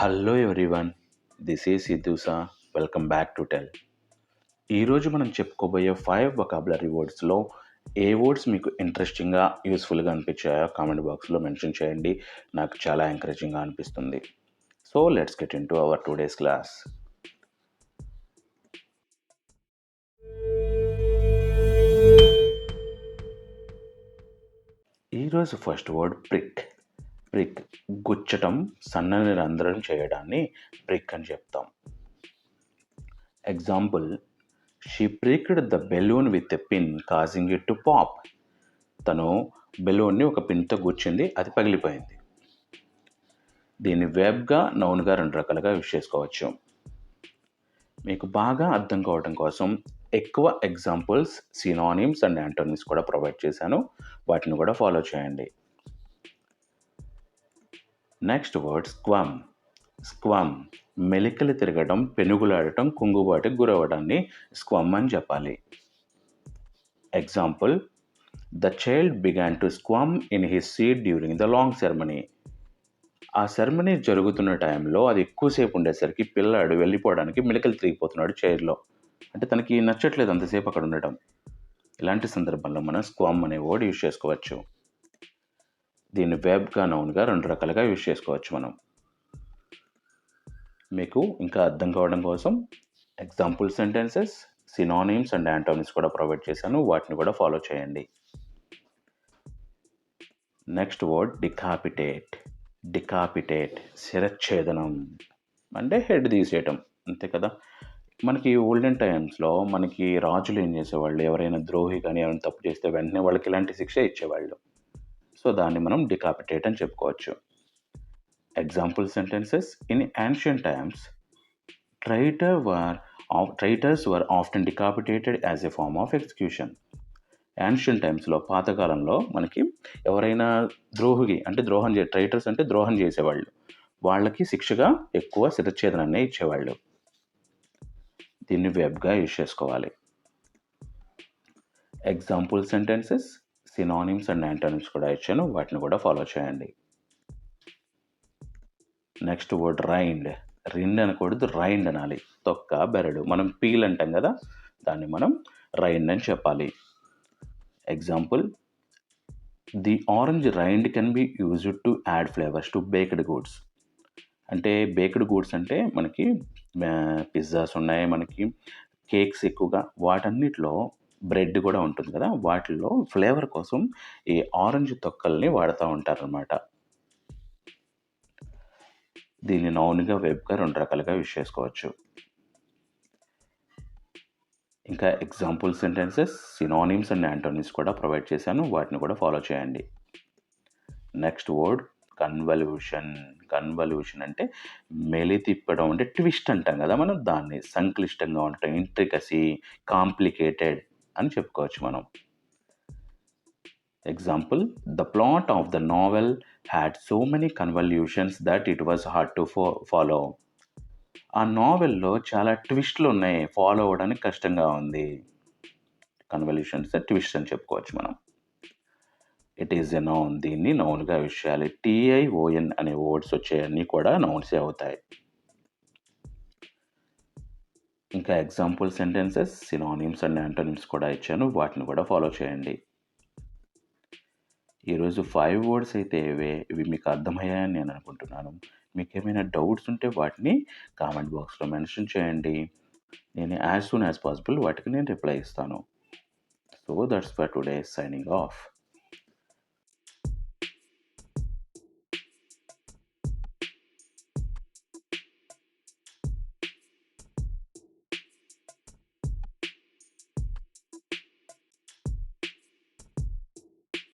Hello everyone this is Siddhusa welcome back to tell ఈరోజు మనం చెప్పుకోబోయే ఫైవ్ వొకాబులరీ వర్డ్స్లో ఏ వర్డ్స్ మీకు ఇంట్రెస్టింగ్గా యూస్ఫుల్గా అనిపించాయో కామెంట్ బాక్స్లో మెన్షన్ చేయండి. నాకు చాలా ఎంకరేజింగ్గా అనిపిస్తుంది. So let's get into our today's class ఈరోజు ఫస్ట్ వర్డ్ ప్రిక్ ప్రిక్ గుచ్చటం సన్నని రంధ్రం చేయడాన్ని ప్రిక్ అని చెప్తాం. Example she pricked the balloon with a pin causing it to pop తను బెలూన్ని ఒక పిన్తో గుచ్చింది అది పగిలిపోయింది. దీన్ని వెబ్గా నౌన్గా రెండు రకాలుగా యూజ్ చేసుకోవచ్చు. మీకు బాగా అర్థం కావడం కోసం ఎక్కువ ఎగ్జాంపుల్స్ సినానిమ్స్ అండ్ యాంటోనిమ్స్ కూడా ప్రొవైడ్ చేశాను. వాటిని కూడా ఫాలో చేయండి. నెక్స్ట్ వర్డ్ స్క్వమ్ స్క్వమ్ మెలికలు తిరగడం పెనుగులాడటం కుంగుబాటుకు గురవడాన్ని స్క్వమ్ అని చెప్పాలి. Example the child began to squirm in his seat during the long ceremony ఆ సెరమనీ జరుగుతున్న టైంలో అది ఎక్కువసేపు ఉండేసరికి పిల్లాడు వెళ్ళిపోవడానికి మెలికలు తిరిగిపోతున్నాడు చైర్లో అంటే తనకి నచ్చట్లేదు అంతసేపు అక్కడ ఉండటం. ఇలాంటి సందర్భంలో మనం స్క్వామ్ అనే వర్డ్ యూజ్ చేసుకోవచ్చు. దీన్ని వెబ్గా నౌన్గా రెండు రకాలుగా యూజ్ చేసుకోవచ్చు మనం. మీకు ఇంకా అర్థం కావడం కోసం example sentences synonyms and antonyms కూడా ప్రొవైడ్ చేశాను. వాటిని కూడా ఫాలో చేయండి. నెక్స్ట్ వర్డ్ డికాపిటేట్ డికాపిటేట్ శిరచ్ఛేదనం. అంటే హెడ్ తీసేయటం. అంతే కదా? మనకి ఓల్డెన్ టైమ్స్లో మనకి రాజులు ఏం చేసేవాళ్ళు? ఎవరైనా ద్రోహి కానీ ఏమైనా తప్పు చేస్తే వెంటనే వాళ్ళకి ఇలాంటి శిక్ష ఇచ్చేవాళ్ళు? సో దాన్ని మనం డికాపిటేట్ అని చెప్పుకోవచ్చు. Example sentences in ancient times traitor were traitors were often decapitated as a form of execution ancient టైమ్స్లో పాతకాలంలో మనకి ఎవరైనా ద్రోహికి అంటే ద్రోహం చే ట్రైటర్స్ అంటే ద్రోహం చేసేవాళ్ళు. వాళ్ళకి శిక్షగా ఎక్కువ శిరచ్ఛేదనాన్ని ఇచ్చేవాళ్ళు. దీన్ని వెబ్గా యూజ్ చేసుకోవాలి. Example sentences synonyms and antonyms కూడా ఇచ్చాను. వాటిని కూడా ఫాలో చేయండి. నెక్స్ట్ వర్డ్ రైండ్ రిండ్ అనకూడదు రైండ్ అనాలి. తొక్క బెరడు. మనం పీల్ అంటాం కదా దాన్ని మనం రైండ్ అని చెప్పాలి. Example the orange rind can be used to add flavours to baked goods అంటే బేక్డ్ గూడ్స్ అంటే మనకి పిజ్జాస్ ఉన్నాయి మనకి కేక్స్ ఎక్కువగా. వాటన్నిటిలో బ్రెడ్ కూడా ఉంటుంది కదా! వాటిల్లో ఫ్లేవర్ కోసం ఈ ఆరెంజ్ తొక్కల్ని వాడుతూ ఉంటారనమాట దీన్ని నౌన్గా వెబ్గా రెండు రకాలుగా యూజ్ చేసుకోవచ్చు. ఇంకా example sentences synonyms and antonyms కూడా ప్రొవైడ్ చేశాను. వాటిని కూడా ఫాలో చేయండి. Next word convolution. కన్వల్యూషన్ అంటే మెలి తిప్పడం అంటే ట్విస్ట్ అంటాం కదా మనం. దాన్ని సంక్లిష్టంగా ఉండటం ఇంట్రికసీ కాంప్లికేటెడ్. అని చెప్పుకోవచ్చు మనం. Example the plot of the novel had so many convolutions that it was hard to fo follow ఆ నావెల్లో చాలా ట్విస్ట్లు ఉన్నాయి. ఫాలో అవ్వడానికి కష్టంగా ఉంది. కన్వల్యూషన్స్ ట్విస్ట్ అని చెప్పుకోవచ్చు మనం. ఇట్ ఈజ్ ఎ నౌన్ దీన్ని నౌన్గా విషయాలు. చేయాలి టీఐఓఎన్ అనే వర్డ్స్ వచ్చాయన్నీ కూడా నౌన్సే అవుతాయి. ఇంకా example sentences synonyms and antonyms కూడా ఇచ్చాను. వాటిని కూడా ఫాలో చేయండి. ఈరోజు ఫైవ్ వర్డ్స్ అయితే ఇవే ఇవి మీకు అర్థమయ్యాయని నేను అనుకుంటున్నాను. మీకు ఏమైనా డౌట్స్ ఉంటే వాటిని కామెంట్ బాక్స్లో మెన్షన్ చేయండి. నేను యాజ్ సూన్ యాజ్ పాసిబుల్ వాటికి నేను రిప్లై ఇస్తాను. So that's for today. Signing off.